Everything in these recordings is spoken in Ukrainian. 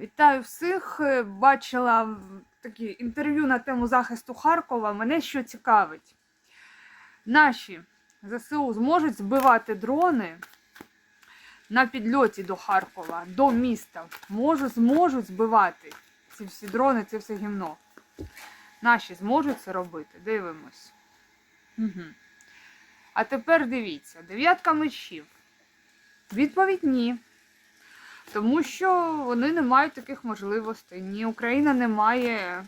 Вітаю всіх. Бачила такі інтерв'ю на тему захисту Харкова. Мене що цікавить. Наші ЗСУ зможуть збивати дрони на підльоті до Харкова, до міста. Можуть, зможуть збивати ці всі дрони, це все гімно. Наші зможуть це робити. Дивимось. Угу. А тепер дивіться: дев'ятка мечів. Відповідь ні. Тому що вони не мають таких можливостей. Ні, Україна не має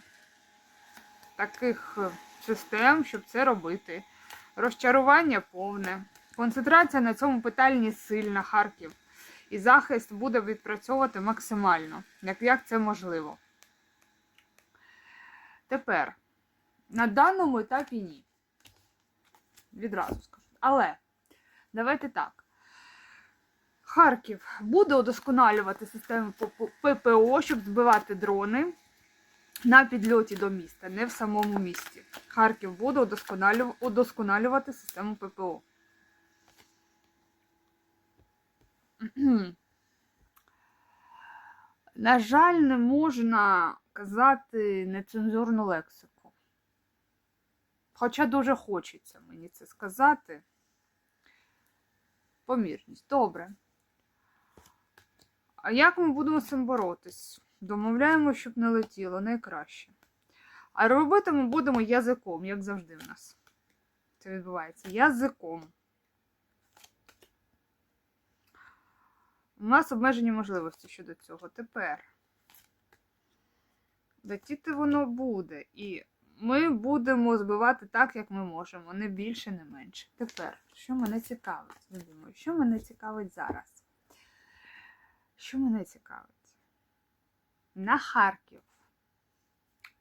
таких е, систем, щоб це робити. Розчарування повне. Концентрація на цьому питанні сильна, Харків. І захист буде відпрацьовувати максимально, як, як це можливо. Тепер, на даному етапі ні. Відразу скажу. Але давайте так. Харків буде удосконалювати систему ППО, щоб збивати дрони на підльоті до міста, не в самому місті. Харків буде удосконалювати систему ППО. На жаль, не можна казати нецензурну лексику. Хоча дуже хочеться мені це сказати. Помірність. Добре. А як ми будемо з цим боротись? Домовляємо, щоб не летіло найкраще. А робити ми будемо язиком, як завжди в нас. Це відбувається язиком. У нас обмежені можливості щодо цього. Тепер. Летіти воно буде. І ми будемо збивати так, як ми можемо. Не більше, не менше. Тепер, що мене цікавить? Що мене цікавить зараз? Що мене цікавить? На Харків.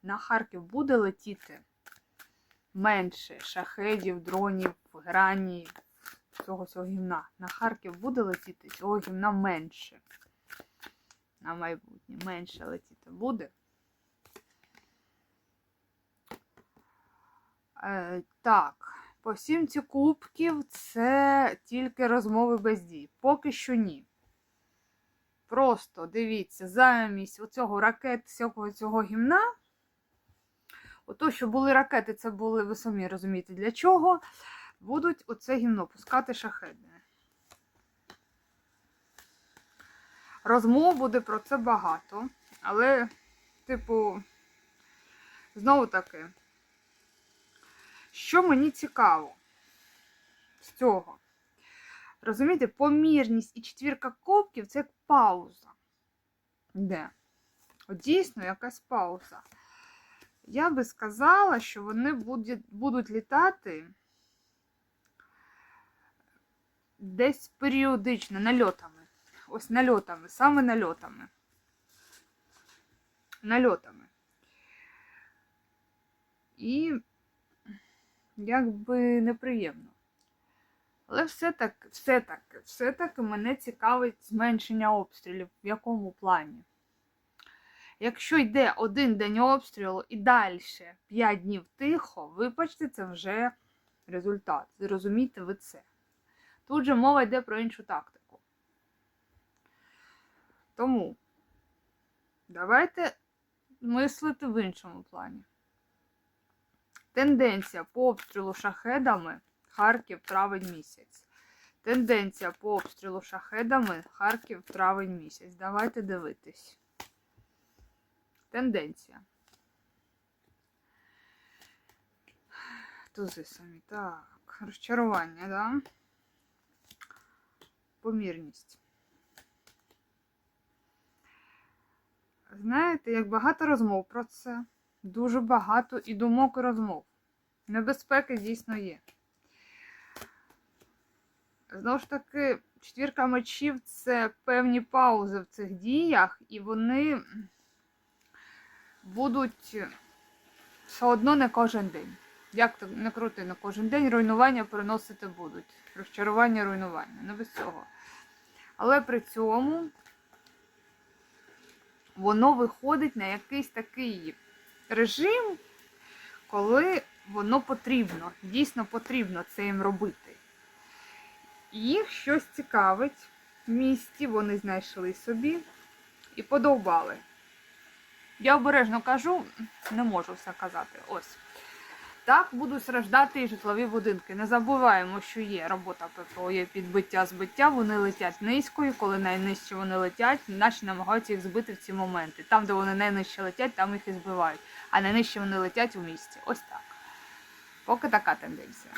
На Харків буде летіти менше шахедів, дронів, грані, цього цього гімна. На Харків буде летіти цього гімна менше. На майбутнє менше летіти буде. Е, так, по сімці кубків це тільки розмови без дій. Поки що ні. Просто дивіться, замість оцього ракет, всякого цього гімна. Ото, що були ракети, це були, ви самі розумієте, для чого. Будуть оце гімно пускати шахедне. Розмов буде про це багато. Але, типу, знову таки, що мені цікаво з цього? Розумієте, помірність і четвірка кубків це як пауза. Де? От дійсно якась пауза. Я би сказала, що вони будуть, літати десь періодично, нальотами. Ось нальотами, саме нальотами. Нальотами. І якби неприємно. Але все-таки, все-таки, все-таки мене цікавить зменшення обстрілів. В якому плані? Якщо йде один день обстрілу і далі 5 днів тихо, вибачте, це вже результат. Зрозумійте ви це. Тут же мова йде про іншу тактику. Тому давайте мислити в іншому плані. Тенденція по обстрілу шахедами Харків травень місяць. Тенденція по обстрілу шахедами Харків травень місяць. Давайте дивитись. Тенденція. Тузи самі. Так. Розчарування, да? Помірність. Знаєте, як багато розмов про це. Дуже багато і думок і розмов. Небезпеки дійсно є. Знову ж таки, четвірка мечів це певні паузи в цих діях, і вони будуть все одно не кожен день. Як то не крути не кожен день, руйнування приносити будуть. Розчарування, руйнування. Не без цього. Але при цьому воно виходить на якийсь такий режим, коли воно потрібно, дійсно потрібно це їм робити. Їх щось цікавить в місті, вони знайшли собі і подовбали. Я обережно кажу, не можу все казати. Ось. Так будуть страждати і житлові будинки. Не забуваємо, що є робота ППО, є підбиття, збиття. Вони летять низько, і коли найнижче вони летять, наші намагаються їх збити в ці моменти. Там, де вони найнижче летять, там їх і збивають. А найнижче вони летять у місті. Ось так. Поки така тенденція.